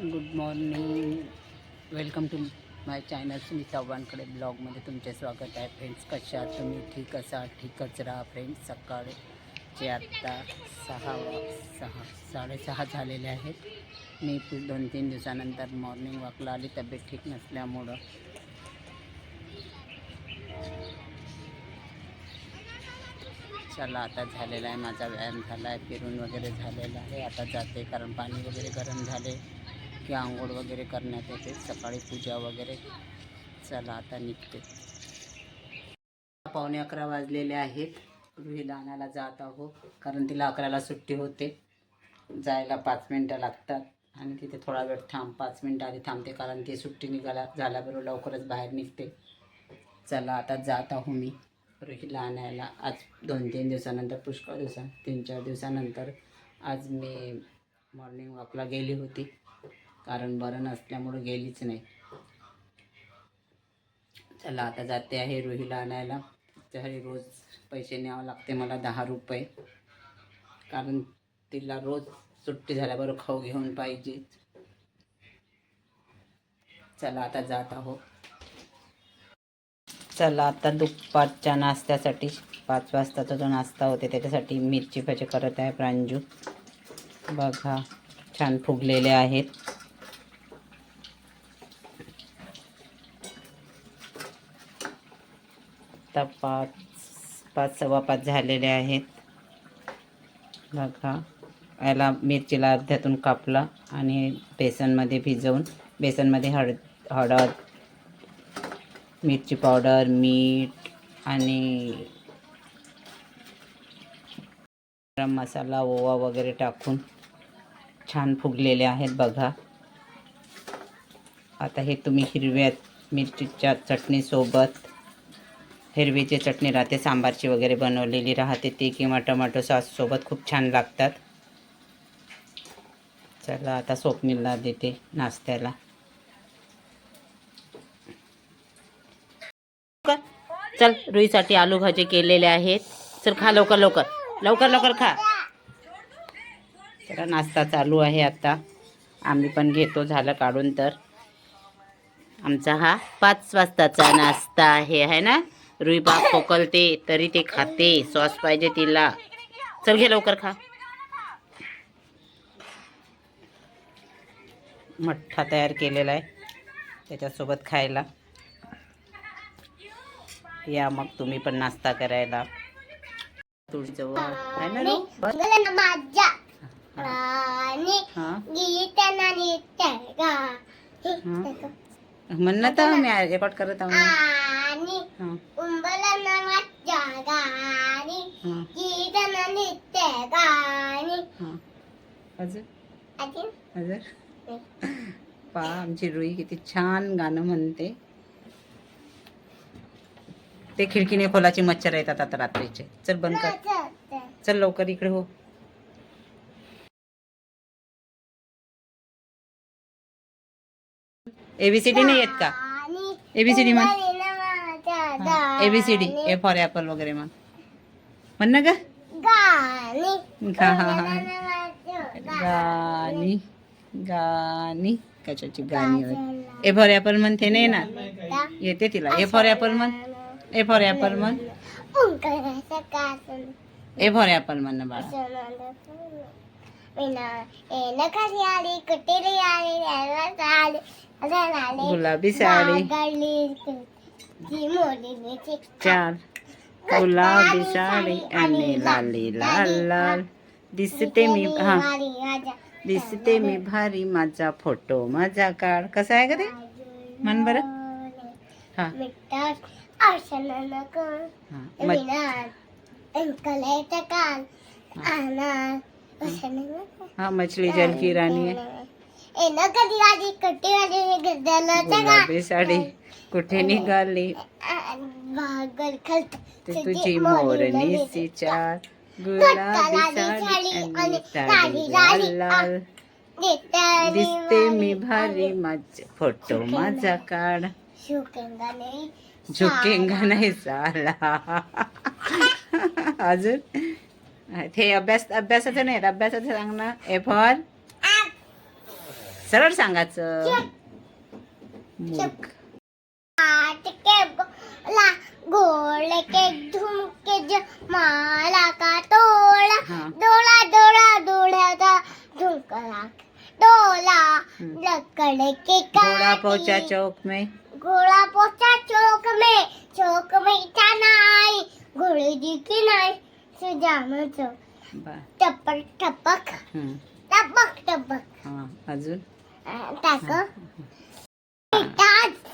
Good morning welcome to my channel Sunit चव्हाणकडे ब्लॉगमध्ये तुमचे स्वागत आहे. फ्रेंड्स कशा आहात तुम्ही? ठीक असा ठीकच राहा फ्रेंड्स सकाळचे आत्ता सहा वा- सहा साडेसहा झालेले आहेत. मी दोन तीन दिवसानंतर मॉर्निंग वॉकला आली. तब्येत ठीक नसल्यामुळं. चला आता झालेला आहे. माझा व्यायाम झाला आहे फिरून वगैरे झालेला आहे. आता जाते कारण पाणी वगैरे गरम झाले. की आंघोळ वगैरे करण्यात येते. सकाळी पूजा वगैरे चला आता निघते. पावणे अकरा वाजलेले आहेत. रुहीला आणायला जात आहो कारण तिला अकराला सुट्टी होते. जायला पाच मिनटं लागतात आणि तिथे थोडा वेळ थांब पाच मिनटं आधी थांबते कारण ती सुट्टी निघाला झाल्याबरोबर लवकरच बाहेर निघते. चला आता जात आहो मी रुहीला आणायला आज दोन तीन दिवसानंतर पुष्कळ दिवसा तीन चार दिवसानंतर आज मी मॉर्निंग वॉकला गेली होती. कारण बरं नसल्यामुळं गेलीच नाही. चला आता जाते आहे रुहीला आणायला. तरी रोज पैसे न्यावं लागते मला दहा रुपये. कारण तिला रोज सुट्टी झाल्याबरोबर खाऊ घेऊन पाहिजे. चला आता जात आहो चला आता दुपारच्या नाश्त्यासाठी पाच वाजताचा जो नाश्ता होते त्याच्यासाठी मिरची भजे करत आहे प्रांजू. बघा छान फुगलेले आहेत. आता पाच पाच सव्वा पाच झालेले आहेत. बघा याला मिरचीला अर्ध्यातून कापला आणि बेसनमध्ये भिजवून बेसनमध्ये हळद हळद मिरची पावडर मीठ आणि गरम मसाला ओवा वगैरे टाकून छान फुगलेले आहेत बघा. आता हे तुम्ही हिरव्या मिरचीच्या चटणीसोबत हिरवीची चटणी राहते सांबारची वगैरे बनवलेली राहते ती किंवा टोमॅटो सॉससोबत खूप छान लागतात. चला आता स्वप्नीला देते नाश्त्याला. चल रुईसाठी आलू भाजी केलेले आहेत. चल खा लवकर लवकर. लवकर लवकर खा. जरा नाश्ता चालू आहे आता. आम्ही पण घेतो झालं काढून तर. आमचा हा पाच वाजताचा नाश्ता आहे है ना? रुई बाग खोकलते तरी ते खाते सॉस पाहिजे तिला चल घे लवकर खा मठ्ठा तयार केलेला आहे त्याच्यासोबत खायला या मग तुम्ही पण नाश्ता करायला तुळजवळ आहे ना रे? बस. माझ्या हा. राणी हा गीतना नित्य हा. म्हण ना तर मी रेकॉर्ड करत आहो ना. आणि हा, उंबला माझ्या गाणी हा, गीतना नित्य गाणी हा. अजून? पा आमची रुई किती छान गाणं म्हणते. ते खिडकीने खोलाची मच्छर येतात आता रात्रीचे. चल बंद कर. चल लवकर इकडे हो. एबीसीडी नाही येत का? ABCD म्हण. एबीसीडी ए फॉर ऍपल वगैरे म्हण. म्हण ना ग. गाणी. गाणी. गाणी. कशाची गाणी. ए फॉर ऍपल म्हणते नाही ना? येते तिला. ए फॉर ऍपल म्हण? ए फॉर ऍपल म्हण? ए फॉर ऍपल म्हण ना बाळा. गुलाबी साडी. चार. गुलाबी साडी आणि लाली लाल लाल दिसते मी हा दिसते मी भारी माझा फ़ोटो माझा काढ कसा आहे का ते म्हण बरं हा हा हा मछली जल की राणी आहे गुलाबी साडी कुठे निघाली ते तुझी मोरणीची चार गुलाबी साडी आणि साडी लाल. दिसते मी भारी माझा फोटो माझा काढ झुकेंगा नाही साला. अजून? ते अभ्यास अभ्यासाचं नाही अभ्यासाचं सांग ना. ए फॉर सरळ सांगायचं. गोल के झुमके जो माला का तोड़ा। हाँ. डोला डोला डोला झुमका डोला हम्म. लकड़ के घोड़ा पहुँचा चौक में। घोड़ा पहुँचा चौक में चौक में चनाई घोड़े जी की नाई सुजानो चौक। टपक टपक। हम्म. टपक टपक। हा अजून? टाक। ताज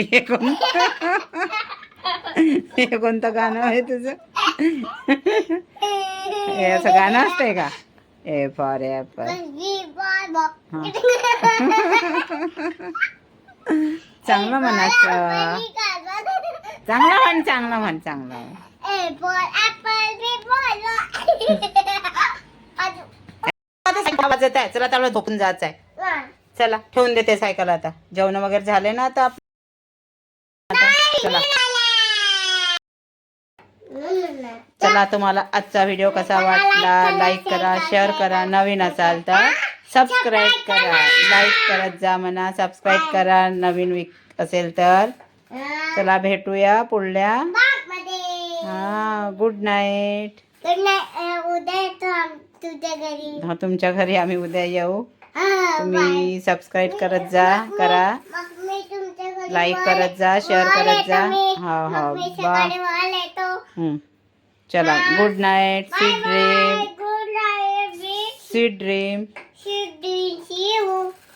हे कोणतं हे कोणतं गाणं आहे तुझं हे असं गाणं असतंय का ए फॉर हा. चांगलं म्हणायचं चांगलं म्हण चांगलं म्हण चांगलं म्हण. आवाज येत आहे? चला त्याला झोपून जायचं आहे चला ठेवून देते सायकल आता. जेवण वगैरे झाले ना आता चला. चला तुम्हाला आजचा व्हिडिओ कसा वाटला? लाईक करा शेअर करा. नवीन असाल तर सबस्क्राईब करा. लाईक करत जा म्हणा. सबस्क्राईब करा. नवीन वीक असेल तर. चला भेटूया पुढल्या. हा गुड नाईट उद्या येतो आम- तुझ्या घरी. हा तुमच्या घरी आम्ही उद्या येऊ. तुम्ही सबस्क्राईब करत जा करा. लाईक करत जा शेअर करत जा. हा हा बा. चला good night sweet dream sweet dream